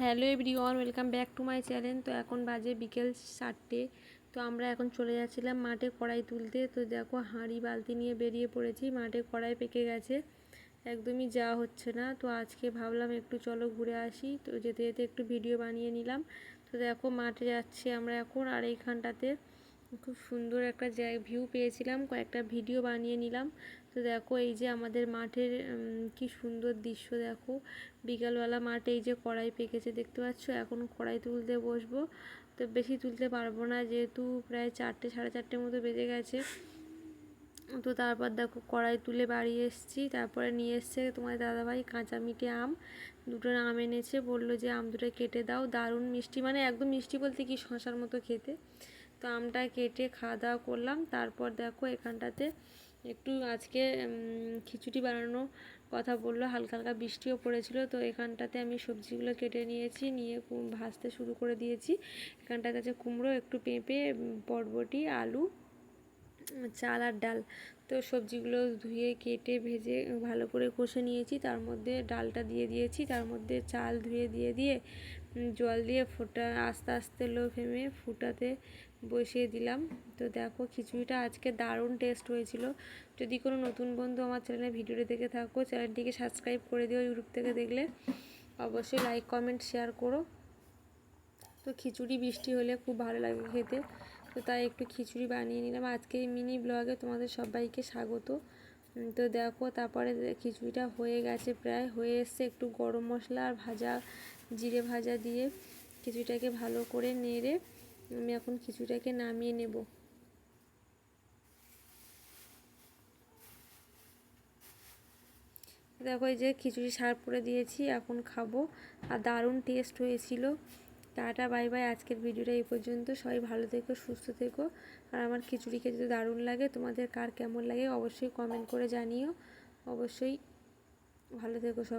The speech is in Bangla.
Hello everyone, welcome back to my channel. তো এখন বাজে বিকেল চারটে। তো আমরা এখন চলে যাচ্ছিলাম মাঠে কড়াই তুলতে। তো দেখো হাঁড়ি বালতি নিয়ে বেরিয়ে পড়েছি, মাঠে কড়াই পেকে গেছে। একদমই যাওয়া হচ্ছে না। তো আজকে ভাবলাম একটু চলো ঘুরে আসি। তো যেতে যেতে একটু ভিডিও বানিয়ে নিলাম। তো দেখো মাঠে যাচ্ছি আমরা এখন আর এইখানটাতে। খুব সুন্দর একটা ভিউ পেয়েছিলাম, কয়েকটা ভিডিও বানিয়ে নিলাম। তো দেখো, এই যে আমাদের মাঠের কি সুন্দর দৃশ্য দেখো। বিকালবেলা মাঠে এই যে কড়াই পেকেছে, দেখতে পাচ্ছ? এখন কড়াই তুলতে বসবো। তো বেশি তুলতে পারব না, যেহেতু প্রায় চারটে, সাড়ে চারটের মতো বেজে গেছে। তো তারপর দেখো, কড়াই তুলে বাড়ি এসেছি। তারপরে নিয়ে এসছে তোমার দাদাভাই কাঁচা মিঠে আম। দুটো আম এনেছে, বলল যে আম দুটো কেটে দাও। দারুণ মিষ্টি মানে একদম মিষ্টি বলতে কি শশার মতো খেতে। তো আমটা কেটে খাওয়া দাওয়া করলাম। তারপর দেখো এখানটাতে একটু আজকে খিচুড়ি বানানো কথা বলল, হালকা হালকা বৃষ্টিও পড়েছিল। তো এখানটাতে আমি সবজিগুলো কেটে নিয়েছি, নিয়ে ভাজতে শুরু করে দিয়েছি। এখানটাতে আছে কুমড়ো, একটু পেঁপে বরবটি, আলু চাল আর ডাল। তো সবজিগুলো ধুয়ে, কেটে, ভেজে ভালো করে কষে নিয়েছি। তার মধ্যে ডালটা দিয়ে দিয়েছি। তার মধ্যে চাল ধুয়ে দিয়ে দিয়ে জল দিয়ে ফোটা, আস্তে আস্তে লো ফেমে ফুটাতে বসিয়ে দিলাম। তো দেখো, খিচুড়িটা আজকে দারুণ টেস্ট হয়েছিল। যদি কোনো নতুন বন্ধু আমার চ্যানেলে ভিডিওটি দেখে থাকো, চ্যানেলটিকে সাবস্ক্রাইব করে দিও ইউটিউব থেকে দেখলে। অবশ্যই লাইক, কমেন্ট, শেয়ার করো। তো খিচুড়ি বৃষ্টি হলে খুব ভালো লাগে খেতে। তো তাই একটু খিচুড়ি বানিয়ে নিলাম। আজকে এই মিনি ব্লগে তোমাদের সবাইকে স্বাগত। তো দেখো, তারপরে খিচুড়িটা হয়ে গেছে প্রায়। হয়ে এসছে একটু গরম মশলা আর ভাজা, জিরে ভাজা দিয়ে খিচুড়িটাকে ভালো করে নেড়ে আমি এখন খিচুড়িটাকে নামিয়ে নেব। দেখো, এই যে খিচুড়ি সার করে দিয়েছি, এখন খাব। আর দারুণ টেস্ট হয়েছিল। Tata, bye bye. আজকের ভিডিওটা এই পর্যন্ত। সবাই ভালো থেকো, সুস্থ থেকো। আর আমার খিচুড়ি খেতে দারুণ লাগে। তোমাদের কার কেমন লাগে অবশ্যই কমেন্ট করে জানিও। অবশ্যই ভালো থেকো সব